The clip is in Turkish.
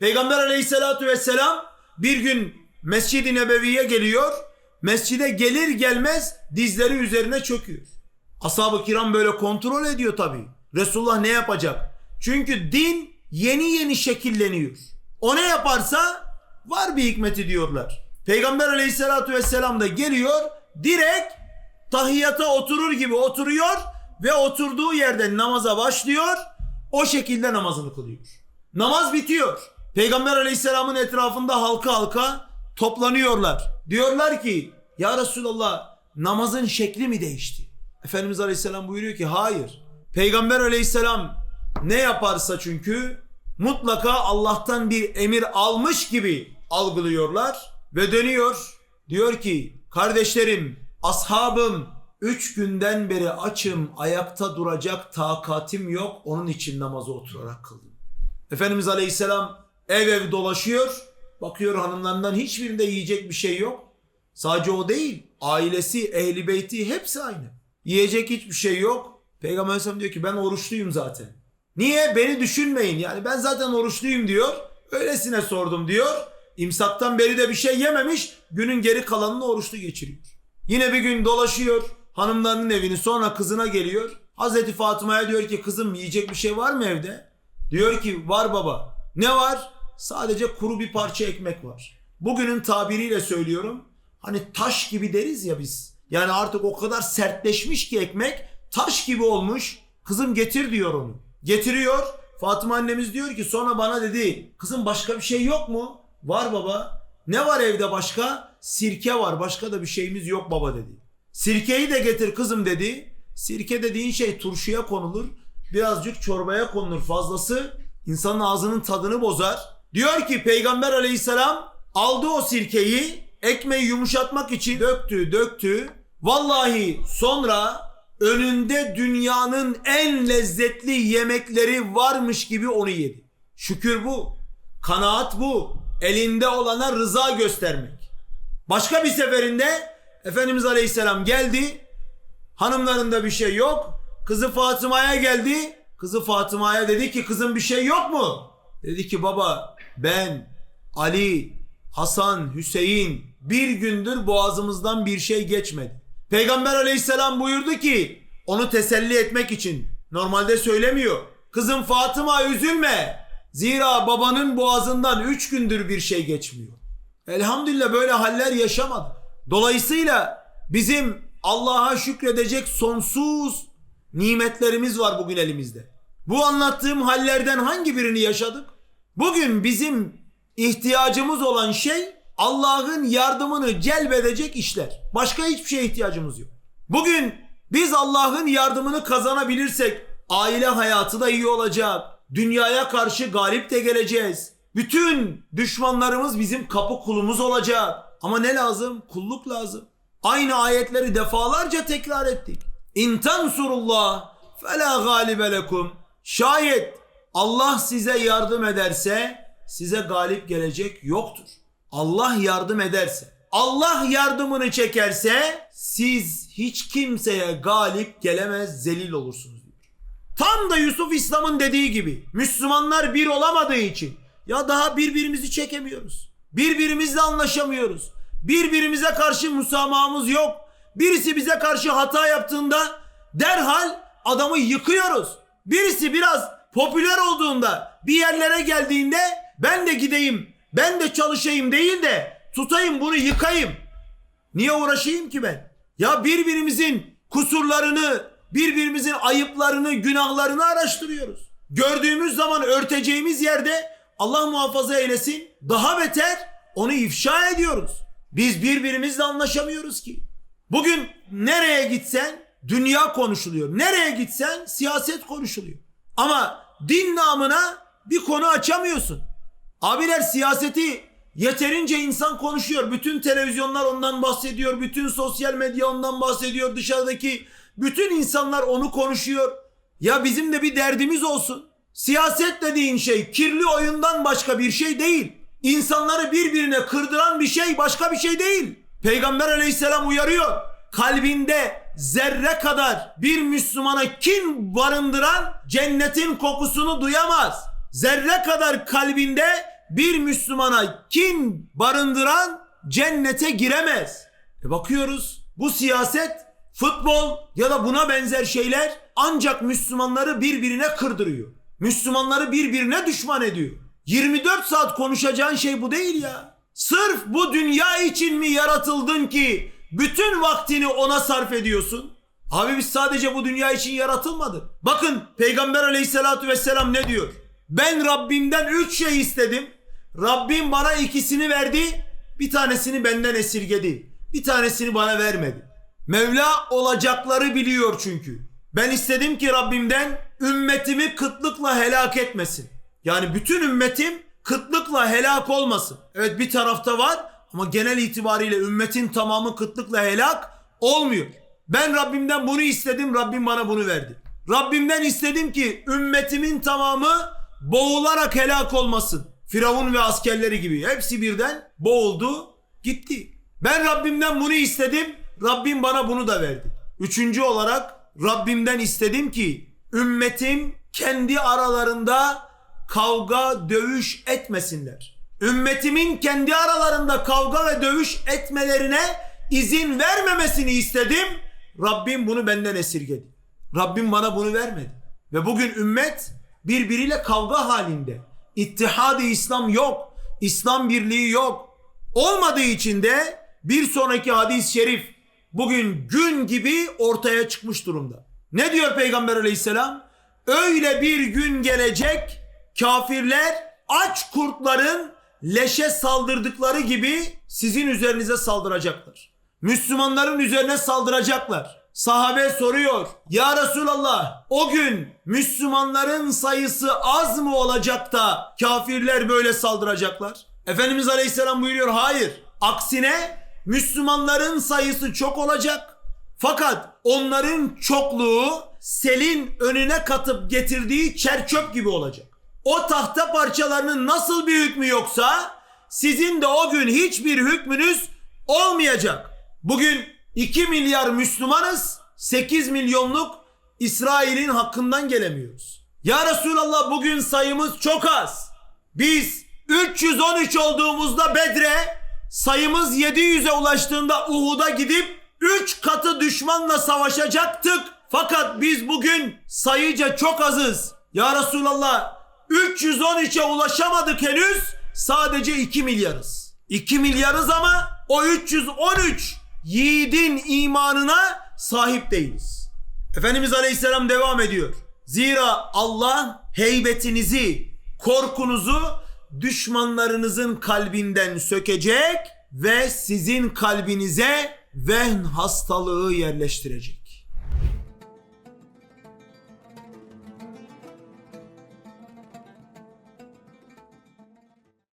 Peygamber aleyhissalatu vesselam bir gün Mescid-i Nebevi'ye geliyor. Mescide gelir gelmez dizleri üzerine çöküyor. Ashab-ı kiram böyle kontrol ediyor tabii. Resulullah ne yapacak? Çünkü din yeni yeni şekilleniyor. O ne yaparsa var bir hikmeti diyorlar. Peygamber aleyhissalatu vesselam da geliyor direkt tahiyyata oturur gibi oturuyor ve oturduğu yerde namaza başlıyor. O şekilde namazını kılıyor. Namaz bitiyor. Peygamber aleyhisselamın etrafında halka halka toplanıyorlar. Diyorlar ki ya Resulallah namazın şekli mi değişti? Efendimiz aleyhisselam buyuruyor ki hayır. Peygamber aleyhisselam ne yaparsa çünkü mutlaka Allah'tan bir emir almış gibi algılıyorlar ve dönüyor. Diyor ki kardeşlerim, ashabım üç günden beri açım, ayakta duracak takatim yok. Onun için namaza oturarak kıldım. Efendimiz Aleyhisselam ev ev dolaşıyor. Bakıyor hanımlarından hiçbirinde yiyecek bir şey yok. Sadece o değil. Ailesi, ehli beyti hepsi aynı. Yiyecek hiçbir şey yok. Peygamber Aleyhisselam diyor ki ben oruçluyum zaten. Niye? Beni düşünmeyin. Yani ben zaten oruçluyum diyor. Öylesine sordum diyor. İmsaktan beri de bir şey yememiş. Günün geri kalanını oruçlu geçiriyor. Yine bir gün dolaşıyor hanımlarının evini sonra kızına geliyor. Hazreti Fatıma'ya diyor ki kızım yiyecek bir şey var mı evde? Diyor ki var baba. Ne var? Sadece kuru bir parça ekmek var. Bugünün tabiriyle söylüyorum. Hani taş gibi deriz ya biz. Yani artık o kadar sertleşmiş ki ekmek taş gibi olmuş. Kızım getir diyor onu. Getiriyor. Fatıma annemiz diyor ki sonra bana dedi kızım başka bir şey yok mu? Var baba. Ne var evde başka? Sirke var. Başka da bir şeyimiz yok baba dedi. Sirkeyi de getir kızım dedi. Sirke dediğin şey turşuya konulur. Birazcık çorbaya konulur. Fazlası insanın ağzının tadını bozar. Diyor ki Peygamber aleyhisselam aldı o sirkeyi ekmeği yumuşatmak için döktü döktü. Vallahi sonra önünde dünyanın en lezzetli yemekleri varmış gibi onu yedi. Şükür bu. Kanaat bu. Elinde olana rıza göstermek. Başka bir seferinde Efendimiz Aleyhisselam geldi. Hanımlarında bir şey yok. Kızı Fatıma'ya geldi. Kızı Fatıma'ya dedi ki kızım bir şey yok mu? Dedi ki baba ben Ali, Hasan, Hüseyin bir gündür boğazımızdan bir şey geçmedi. Peygamber Aleyhisselam buyurdu ki onu teselli etmek için normalde söylemiyor. Kızım Fatıma üzülme. Zira babanın boğazından üç gündür bir şey geçmiyor. Elhamdülillah böyle haller yaşamadı. Dolayısıyla bizim Allah'a şükredecek sonsuz nimetlerimiz var bugün elimizde. Bu anlattığım hallerden hangi birini yaşadık? Bugün bizim ihtiyacımız olan şey Allah'ın yardımını celbedecek işler. Başka hiçbir şeye ihtiyacımız yok. Bugün biz Allah'ın yardımını kazanabilirsek aile hayatı da iyi olacak. Dünyaya karşı galip de geleceğiz. Bütün düşmanlarımız bizim kapı kulumuz olacak. Ama ne lazım? Kulluk lazım. Aynı ayetleri defalarca tekrar ettik. İn tansurullah fela galibe lekum. Şayet Allah size yardım ederse size galip gelecek yoktur. Allah yardım ederse, Allah yardımını çekerse siz hiç kimseye galip gelemez, zelil olursunuz diyor. Tam da Yusuf İslam'ın dediği gibi Müslümanlar bir olamadığı için ya daha birbirimizi çekemiyoruz. Birbirimizle anlaşamıyoruz. Birbirimize karşı müsamahımız yok. Birisi bize karşı hata yaptığında derhal adamı yıkıyoruz. Birisi biraz popüler olduğunda bir yerlere geldiğinde ben de gideyim, ben de çalışayım değil de tutayım bunu yıkayım. Niye uğraşayım ki ben? Ya birbirimizin kusurlarını, birbirimizin ayıplarını, günahlarını araştırıyoruz. Gördüğümüz zaman örteceğimiz yerde Allah muhafaza eylesin daha beter onu ifşa ediyoruz. Biz birbirimizle anlaşamıyoruz ki. Bugün nereye gitsen dünya konuşuluyor. Nereye gitsen siyaset konuşuluyor. Ama din namına bir konu açamıyorsun. Abiler siyaseti yeterince insan konuşuyor. Bütün televizyonlar ondan bahsediyor. Bütün sosyal medya ondan bahsediyor. Dışarıdaki bütün insanlar onu konuşuyor. Ya bizim de bir derdimiz olsun. Siyaset dediğin şey kirli oyundan başka bir şey değil. İnsanları birbirine kırdıran bir şey başka bir şey değil. Peygamber aleyhisselam uyarıyor. Kalbinde zerre kadar bir Müslümana kin barındıran cennetin kokusunu duyamaz. Zerre kadar kalbinde bir Müslümana kin barındıran cennete giremez. E bakıyoruz bu siyaset, futbol ya da buna benzer şeyler ancak Müslümanları birbirine kırdırıyor. Müslümanları birbirine düşman ediyor. 24 saat konuşacağın şey bu değil ya. Sırf bu dünya için mi yaratıldın ki bütün vaktini ona sarf ediyorsun? Abi biz sadece bu dünya için yaratılmadık. Bakın Peygamber aleyhissalatü vesselam ne diyor? Ben Rabbimden üç şey istedim. Rabbim bana ikisini verdi. Bir tanesini benden esirgedi. Bir tanesini bana vermedi. Mevla olacakları biliyor çünkü. Ben istedim ki Rabbimden ümmetimi kıtlıkla helak etmesin. Yani bütün ümmetim kıtlıkla helak olmasın. Evet bir tarafta var ama genel itibariyle ümmetin tamamı kıtlıkla helak olmuyor. Ben Rabbimden bunu istedim, Rabbim bana bunu verdi. Rabbimden istedim ki ümmetimin tamamı boğularak helak olmasın. Firavun ve askerleri gibi hepsi birden boğuldu, gitti. Ben Rabbimden bunu istedim, Rabbim bana bunu da verdi. Üçüncü olarak Rabbimden istedim ki ümmetim kendi aralarında kavga, dövüş etmesinler. Ümmetimin kendi aralarında kavga ve dövüş etmelerine izin vermemesini istedim. Rabbim bunu benden esirgedi. Rabbim bana bunu vermedi. Ve bugün ümmet birbiriyle kavga halinde. İttihad-ı İslam yok. İslam birliği yok. Olmadığı için de bir sonraki hadis-i şerif bugün gün gibi ortaya çıkmış durumda. Ne diyor Peygamber aleyhisselam? Öyle bir gün gelecek kafirler aç kurtların leşe saldırdıkları gibi sizin üzerinize saldıracaklar. Müslümanların üzerine saldıracaklar. Sahabe soruyor. Ya Resulallah o gün Müslümanların sayısı az mı olacak da kafirler böyle saldıracaklar? Efendimiz Aleyhisselam buyuruyor hayır. Aksine Müslümanların sayısı çok olacak. Fakat onların çokluğu selin önüne katıp getirdiği çerçöp gibi olacak. O tahta parçalarının nasıl bir hükmü yoksa sizin de o gün hiçbir hükmünüz olmayacak. Bugün 2 milyar Müslümanız 8 milyonluk İsrail'in hakkından gelemiyoruz. Ya Resulallah bugün sayımız çok az. Biz 313 olduğumuzda Bedre sayımız 700'e ulaştığında Uhud'a gidip 3 katı düşmanla savaşacaktık. Fakat biz bugün sayıca çok azız. Ya Resulallah 313'e ulaşamadık henüz. Sadece 2 milyarız. 2 milyarız ama o 313 yiğidin imanına sahip değiliz. Efendimiz Aleyhisselam devam ediyor. Zira Allah heybetinizi, korkunuzu düşmanlarınızın kalbinden sökecek ve sizin kalbinize vehn hastalığı yerleştirecek.